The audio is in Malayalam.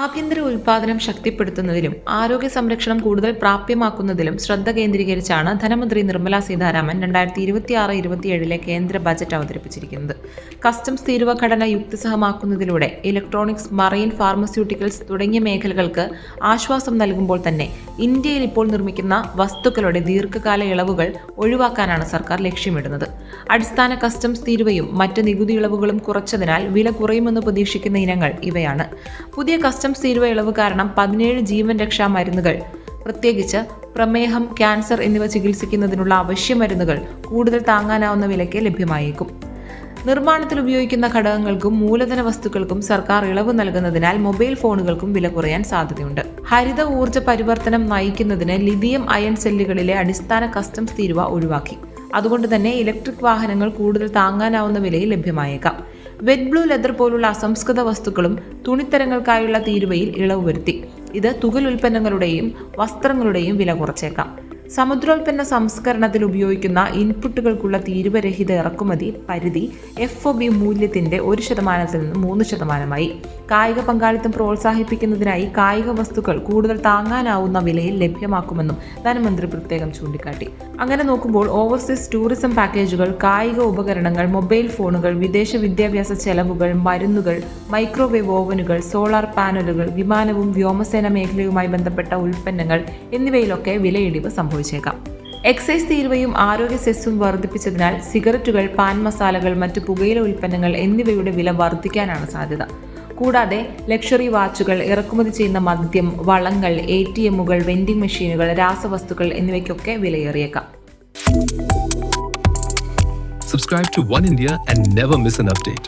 ആഭ്യന്തര ഉൽപാദനം ശക്തിപ്പെടുത്തുന്നതിലും ആരോഗ്യ സംരക്ഷണം കൂടുതൽ പ്രാപ്യമാക്കുന്നതിലും ശ്രദ്ധ കേന്ദ്രീകരിച്ചാണ് ധനമന്ത്രി നിർമ്മല സീതാരാമൻ രണ്ടായിരത്തി ഇരുപത്തിയാറ് ഇരുപത്തിയേഴിലെ കേന്ദ്ര ബജറ്റ് അവതരിപ്പിച്ചിരിക്കുന്നത്. കസ്റ്റംസ് തീരുവ ഘടന യുക്തിസഹമാക്കുന്നതിലൂടെ ഇലക്ട്രോണിക്സ് മറൈൻ ഫാർമസ്യൂട്ടിക്കൽസ് തുടങ്ങിയ മേഖലകൾക്ക് ആശ്വാസം നൽകുമ്പോൾ തന്നെ ഇന്ത്യയിൽ ഇപ്പോൾ നിർമ്മിക്കുന്ന വസ്തുക്കളുടെ ദീർഘകാല ഇളവുകൾ ഒഴിവാക്കാനാണ് സർക്കാർ ലക്ഷ്യമിടുന്നത്. അടിസ്ഥാന കസ്റ്റംസ് തീരുവയും മറ്റ് നികുതി ഇളവുകളും കുറച്ചതിനാൽ വില കുറയുമെന്ന് പ്രതീക്ഷിക്കുന്ന ഇനങ്ങൾ ഇവയാണ്. പുതിയ കസ്റ്റംസ് തീരുവ ഇളവ് കാരണം പതിനേഴ് ജീവൻ രക്ഷാ മരുന്നുകൾ. പ്രത്യേകിച്ച് പ്രമേഹം ക്യാൻസർ എന്നിവ ചികിത്സിക്കുന്നതിനുള്ള അവശ്യ മരുന്നുകൾ കൂടുതൽ താങ്ങാനാവുന്ന വിലയ്ക്ക് ലഭ്യമായേക്കും. നിർമ്മാണത്തിൽ ഉപയോഗിക്കുന്ന ഘടകങ്ങൾക്കും മൂലധന വസ്തുക്കൾക്കും സർക്കാർ ഇളവ് നൽകുന്നതിനാൽ മൊബൈൽ ഫോണുകൾക്കും വില കുറയാൻ സാധ്യതയുണ്ട്. ഹരിത ഊർജ പരിവർത്തനം നയിക്കുന്നതിന് ലിഥിയം അയൺ സെല്ലുകളിലെ അടിസ്ഥാന കസ്റ്റംസ് തീരുവ ഒഴിവാക്കി. അതുകൊണ്ട് തന്നെ ഇലക്ട്രിക് വാഹനങ്ങൾ കൂടുതൽ താങ്ങാനാവുന്ന വിലയിൽ ലഭ്യമായേക്കാം. വെറ്റ് ബ്ലൂ ലെതർ പോലുള്ള അസംസ്കൃത വസ്തുക്കളും തുണിത്തരങ്ങൾക്കായുള്ള തീരുവയിൽ ഇളവ് വരുത്തി. ഇത് തുകൽ ഉൽപ്പന്നങ്ങളുടെയും വസ്ത്രങ്ങളുടെയും വില കുറച്ചേക്കാം. സമുദ്രോൽപ്പന്ന സംസ്കരണത്തിൽ ഉപയോഗിക്കുന്ന ഇൻപുട്ടുകൾക്കുള്ള തീരുവരഹിത ഇറക്കുമതി പരിധി എഫ് ഒ ബി മൂല്യത്തിന്റെ ഒരു ശതമാനത്തിൽ നിന്ന് മൂന്ന് ശതമാനമായി. കായിക പങ്കാളിത്തം പ്രോത്സാഹിപ്പിക്കുന്നതിനായി കായിക വസ്തുക്കൾ കൂടുതൽ താങ്ങാനാവുന്ന വിലയിൽ ലഭ്യമാക്കുമെന്നും ധനമന്ത്രി പ്രത്യേകം ചൂണ്ടിക്കാട്ടി. അങ്ങനെ നോക്കുമ്പോൾ ഓവർസീസ് ടൂറിസം പാക്കേജുകൾ കായിക ഉപകരണങ്ങൾ മൊബൈൽ ഫോണുകൾ വിദേശ വിദ്യാഭ്യാസ ചെലവുകൾ മരുന്നുകൾ മൈക്രോവേവ് ഓവനുകൾ സോളാർ പാനലുകൾ വിമാനവും വ്യോമസേന മേഖലയുമായി ബന്ധപ്പെട്ട ഉൽപ്പന്നങ്ങൾ എന്നിവയിലൊക്കെ വിലയിടിവ് സംഭവിച്ചേക്കാം എക്സൈസ് തീരുവയും ആരോഗ്യ സെസ്സും വർദ്ധിപ്പിച്ചതിനാൽ സിഗരറ്റുകൾ പാൻ മസാലകൾ മറ്റ് പുകയില ഉൽപ്പന്നങ്ങൾ എന്നിവയുടെ വില വർദ്ധിക്കാനാണ് സാധ്യത. കൂടാതെ ലക്ഷറി വാച്ചുകൾ ഇറക്കുമതി ചെയ്യുന്ന മദ്യം വളങ്ങൾ എ ടി എമ്മുകൾ വെൻഡിംഗ് മെഷീനുകൾ രാസവസ്തുക്കൾ എന്നിവയ്ക്കൊക്കെ വിലയേറിയേക്കാം. Subscribe to One India and never miss an update.